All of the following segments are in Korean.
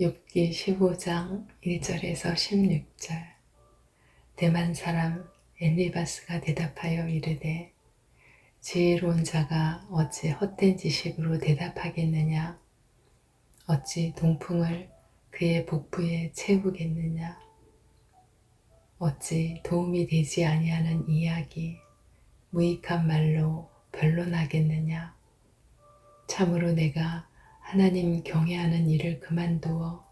욥기 15장 1절에서 16절. 대만 사람 엘리바스가 대답하여 이르되 지혜로운 자가 어찌 헛된 지식으로 대답하겠느냐? 어찌 동풍을 그의 복부에 채우겠느냐? 어찌 도움이 되지 아니하는 이야기 무익한 말로 변론하겠느냐? 참으로 내가 하나님 경외하는 일을 그만두어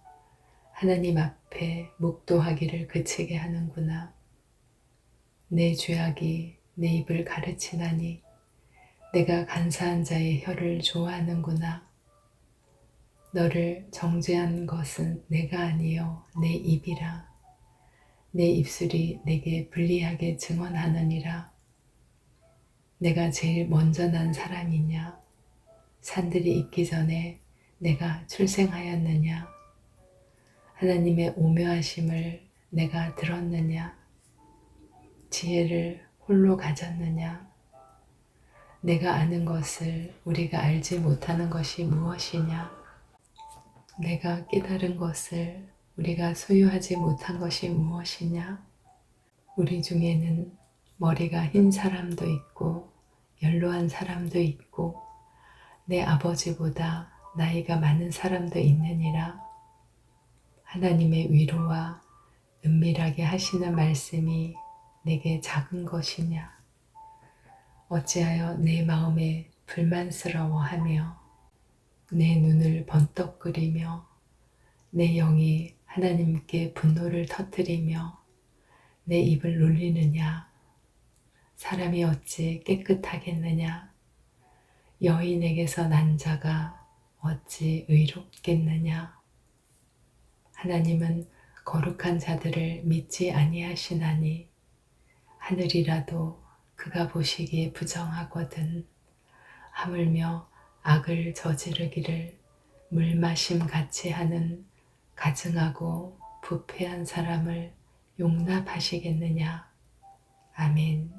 하나님 앞에 묵도하기를 그치게 하는구나. 내 죄악이 내 입을 가르치나니 내가 간사한 자의 혀를 좋아하는구나. 너를 정죄한 것은 내가 아니요 내 입이라. 내 입술이 내게 불리하게 증언하느니라. 내가 제일 먼저 난 사람이냐? 산들이 있기 전에 내가 출생하였느냐? 하나님의 오묘하심을 내가 들었느냐? 지혜를 홀로 가졌느냐? 내가 아는 것을 우리가 알지 못하는 것이 무엇이냐? 내가 깨달은 것을 우리가 소유하지 못한 것이 무엇이냐? 우리 중에는 머리가 흰 사람도 있고 연로한 사람도 있고 내 아버지보다 나이가 많은 사람도 있느니라. 하나님의 위로와 은밀하게 하시는 말씀이 내게 작은 것이냐? 어찌하여 내 마음에 불만스러워하며 내 눈을 번떡거리며 내 영이 하나님께 분노를 터뜨리며 내 입을 놀리느냐? 사람이 어찌 깨끗하겠느냐? 여인에게서 난 자가 어찌 의롭겠느냐? 하나님은 거룩한 자들을 믿지 아니하시나니 하늘이라도 그가 보시기에 부정하거든 하물며 악을 저지르기를 물마심 같이 하는 가증하고 부패한 사람을 용납하시겠느냐? 아멘.